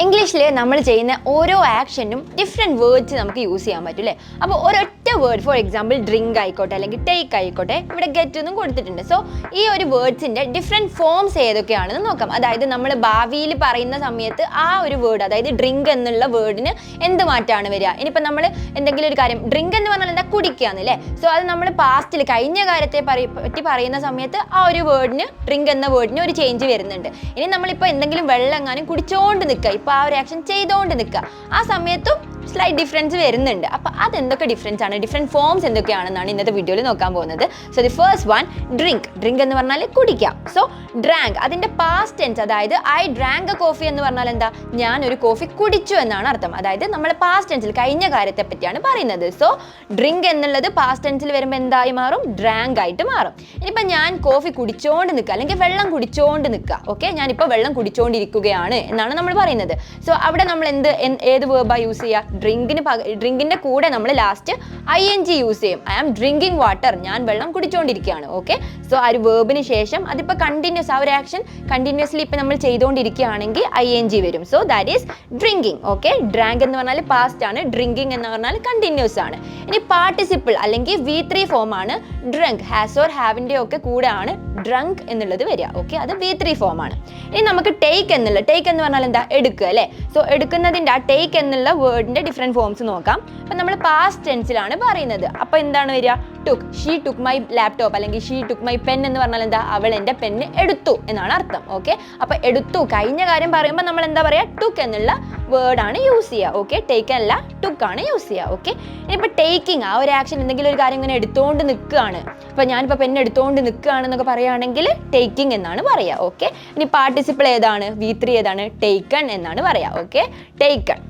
ഇംഗ്ലീഷിൽ നമ്മൾ ചെയ്യുന്ന ഓരോ ആക്ഷനും ഡിഫറെന്റ് വേർഡ്സ് നമുക്ക് യൂസ് ചെയ്യാൻ പറ്റും അല്ലേ അപ്പോൾ ഒരൊറ്റ വേർഡ് ഫോർ എക്സാമ്പിൾ ഡ്രിങ്ക് ആയിക്കോട്ടെ അല്ലെങ്കിൽ ടേക്ക് ആയിക്കോട്ടെ ഇവിടെ ഗെറ്റ് എന്നും കൊടുത്തിട്ടുണ്ട്. സോ ഈ ഒരു വേർഡ്സിന്റെ ഡിഫറെന്റ് ഫോംസ് ഏതൊക്കെയാണെന്ന് നോക്കാം. അതായത് നമ്മൾ ഭാവിയിൽ പറയുന്ന സമയത്ത് ആ ഒരു വേർഡ് അതായത് ഡ്രിങ്ക് എന്നുള്ള വേർഡിന് എന്ത് മാറ്റമാണ് വരിക? ഇനിയിപ്പോൾ നമ്മൾ എന്തെങ്കിലും ഒരു കാര്യം ഡ്രിങ്ക് എന്ന് പറഞ്ഞാൽ എന്താ? കുടിക്കുകയെന്നല്ലേ സോ അത് നമ്മൾ പാസ്റ്റിൽ കഴിഞ്ഞ കാര്യത്തെ പറ പറ്റി പറയുന്ന സമയത്ത് ആ ഒരു വേർഡിന് ഡ്രിങ്ക് എന്ന വേർഡിന് ഒരു ചേഞ്ച് വരുന്നുണ്ട്. ഇനി നമ്മളിപ്പോൾ എന്തെങ്കിലും വെള്ളം എങ്ങാനും കുടിച്ചോണ്ട് നിൽക്കുക. ഇപ്പോൾ ആ ഒരു ആക്ഷൻ ചെയ്തുകൊണ്ട് നിൽക്കുക. ആ സമയത്തും സ്ലൈറ്റ് ഡിഫറൻസ് വരുന്നുണ്ട്. അപ്പോൾ അതെന്തൊക്കെ ഡിഫറൻസ് ആണ് ഡിഫറെന്റ് ഫോംസ് എന്തൊക്കെയാണെന്നാണ് ഇന്നത്തെ വീഡിയോയിൽ നോക്കാൻ പോകുന്നത്. So the first one drink drink എന്ന് പറഞ്ഞാൽ കുടിക്കാം. സോ ഡ്രാങ്ക് അതിന്റെ പാസ്റ്റ് ടെൻസ് അതായത് ഐ ഡ്രാങ്ക് എ കോഫി എന്ന് പറഞ്ഞാൽ എന്താ? ഞാൻ ഒരു കോഫി കുടിച്ചു എന്നാണ് അർത്ഥം. അതായത് നമ്മൾ പാസ്റ്റ് ടെൻസിൽ കഴിഞ്ഞ കാര്യത്തെ പറ്റിയാണ് പറയുന്നത്. സോ ഡ്രിങ്ക് എന്നുള്ളത് പാസ്റ്റ് ടെൻസിൽ വരുമ്പോൾ എന്തായി മാറും? ഡ്രാങ്ക് ആയിട്ട് മാറും. ഇനിയിപ്പോൾ ഞാൻ കോഫി കുടിച്ചോണ്ട് നിൽക്കുക അല്ലെങ്കിൽ വെള്ളം കുടിച്ചോണ്ട് നിൽക്കുക ഓക്കെ ഞാനിപ്പോൾ വെള്ളം കുടിച്ചുകൊണ്ടിരിക്കുകയാണ് എന്നാണ് നമ്മൾ പറയുന്നത്. സോ അവിടെ നമ്മൾ എന്ത് എന്ത്- ഏത് വേർബാണ് യൂസ് ചെയ്യുക? ഡ്രിങ്കിന് ഡ്രിങ്കിന്റെ കൂടെ നമ്മൾ last I N G use ചെയ്യും. ഐ ആം ഡ്രിങ്കിങ് വാട്ടർ ഞാൻ വെള്ളം കുടിച്ചുകൊണ്ടിരിക്കുകയാണ് ഓക്കെ സോ ആ ഒരു വേർബിന് ശേഷം അതിപ്പോൾ കണ്ടിന്യൂസ് ആ ഒരു ആക്ഷൻ കണ്ടിന്യൂസ്ലി ഇപ്പം നമ്മൾ ചെയ്തുകൊണ്ടിരിക്കുകയാണെങ്കിൽ ഐ എൻ ജി വരും. So that is drinking okay drank എന്ന് പറഞ്ഞാൽ പാസ്റ്റ് ആണ്. ഡ്രിങ്കിങ് എന്ന് പറഞ്ഞാൽ കണ്ടിന്യൂസ് ആണ്. ഇനി പാർട്ടിസിപ്പിൾ അല്ലെങ്കിൽ വി ത്രീ ഫോം ആണ് ഡ്രങ്ക് ഹാസ് ഓർ ഹാവിന്റെ ഒക്കെ കൂടെ ആണ് ഡ്രങ്ക് എന്നുള്ളത് വരിക. ഓക്കെ അത് വി ത്രീ ഫോം ആണ്. ഇനി നമുക്ക് ടേക്ക് എന്നുള്ള ടേക്ക് എന്ന് പറഞ്ഞാൽ എന്താ? എടുക്കുക അല്ലേ? സോ എടുക്കുന്നതിന്റെ ആ ടേക്ക് എന്നുള്ള വേർഡിന്റെ ഡിഫറെന്റ് ഫോംസ് നോക്കാം. അപ്പം നമ്മൾ പാസ്റ്റ് ടെൻസിലാണ് പറയുന്നത്. അപ്പോൾ എന്താണ് വരിക? Took she took my laptop അല്ലെങ്കിൽ ഷീ ടുക്ക് മൈ പെൻ എന്ന് പറഞ്ഞാൽ എന്താ? അവൾ എന്റെ പെൻ എടുത്തു എന്നാണ് അർത്ഥം. ഓക്കെ അപ്പോൾ എടുത്തു. കഴിഞ്ഞ കാര്യം പറയുമ്പോൾ നമ്മൾ എന്താ പറയുക ടുക്ക് എന്നുള്ള വേർഡ് ആണ് യൂസ് ചെയ്യുക. ഓക്കെ ടേക്ക് അല്ല ടുക്ക് ആണ് യൂസ് ചെയ്യുക. ഓക്കെ ഇനിയിപ്പോൾ ടേക്കിംഗ് ആ ഒരു ആക്ഷൻ എന്തെങ്കിലും ഒരു കാര്യം ഇങ്ങനെ എടുത്തുകൊണ്ട് നിൽക്കുകയാണ്. അപ്പോൾ ഞാനിപ്പോൾ പെണ്ണ് എടുത്തുകൊണ്ട് നിൽക്കുകയാണെന്നൊക്കെ പറയുകയാണെങ്കിൽ ടേക്കിംഗ് എന്നാണ് പറയുക. ഓക്കെ ഇനി പാർട്ടിസിപ്പിൾ ഏതാണ്? വി ത്രീ ഏതാണ്? ടേക്കൺ എന്നാണ് പറയുക. ഓക്കെ ടേക്കൺ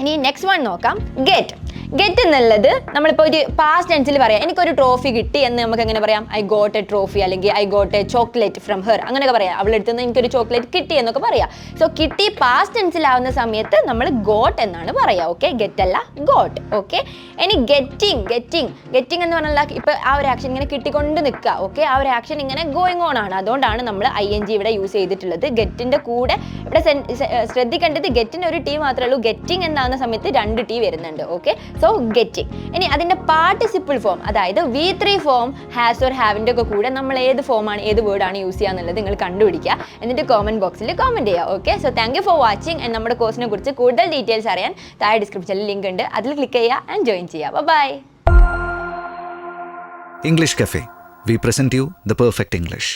ഇനി നെക്സ്റ്റ് വൺ നോക്കാം. ഗെറ്റ് ഗെറ്റ് എന്നുള്ളത് നമ്മളിപ്പോൾ ഒരു പാസ്റ്റ് ടെൻസിൽ പറയാം. എനിക്കൊരു ട്രോഫി കിട്ടി എന്ന് നമുക്ക് എങ്ങനെ പറയാം? ഐ ഗോട്ട് എ ട്രോഫി അല്ലെങ്കിൽ I got a chocolate from her അങ്ങനെയൊക്കെ പറയാം. അവളുടെ അടുത്ത് നിന്ന് എനിക്കൊരു ചോക്ലേറ്റ് കിട്ടി എന്നൊക്കെ പറയാം. സോ കിട്ടി പാസ്റ്റ് ടെൻസിൽ ആവുന്ന സമയത്ത് നമ്മൾ ഗോട്ട് എന്നാണ് പറയുക ഓക്കെ ഗെറ്റ് അല്ല ഗോട്ട് ഓക്കെ ഇനി ഗെറ്റിംഗ് ഗെറ്റിംഗ് ഗെറ്റിംഗ് എന്ന് പറഞ്ഞാൽ ഇപ്പോൾ ആ ഒരു ആക്ഷൻ ഇങ്ങനെ കിട്ടിക്കൊണ്ട് നിൽക്കുക. ഓക്കെ ആ ഒരു ആക്ഷൻ ഇങ്ങനെ ഗോയിങ് ഓൺ ആണ്. അതുകൊണ്ടാണ് നമ്മൾ ഐ എൻ ജി ഇവിടെ യൂസ് ചെയ്തിട്ടുള്ളത്. ഗെറ്റിന്റെ കൂടെ ഇവിടെ ശ്രദ്ധിക്കേണ്ടത് ഗെറ്റിന് ഒരു ടീം മാത്രമേ ഉള്ളൂ. ഗെറ്റിംഗ് എന്നാകുന്ന സമയത്ത് രണ്ട് ടീ വരുന്നുണ്ട്. ഓക്കെ സോ ഗെറ്റിംഗ് ഇനി അതിന്റെ പാർട്ടിസിപ്പിൾ ഫോം അതായത് V three form has or ഹാവിന്റെ ഒക്കെ കൂടെ നമ്മൾ ഏത് ഫോമാണ് ഏത് വേർഡാണ് യൂസ് ചെയ്യുക എന്നുള്ളത് നിങ്ങൾ കണ്ടുപിടിക്കുക. എന്നിട്ട് കോമന്റ് ബോക്സിൽ കോമന്റ് ചെയ്യുക okay so thank you for watching and നമ്മുടെ കോഴ്സിനെ കുറിച്ച് കൂടുതൽ ഡീറ്റെയിൽസ് അറിയാൻ താഴെ ഡിസ്ക്രിപ്ഷനിൽ ലിങ്ക് ഉണ്ട്. അതിൽ ക്ലിക്ക് ചെയ്യുക ആൻഡ് ജോയിൻ ചെയ്യുക. Bye English Cafe. We present you the perfect English.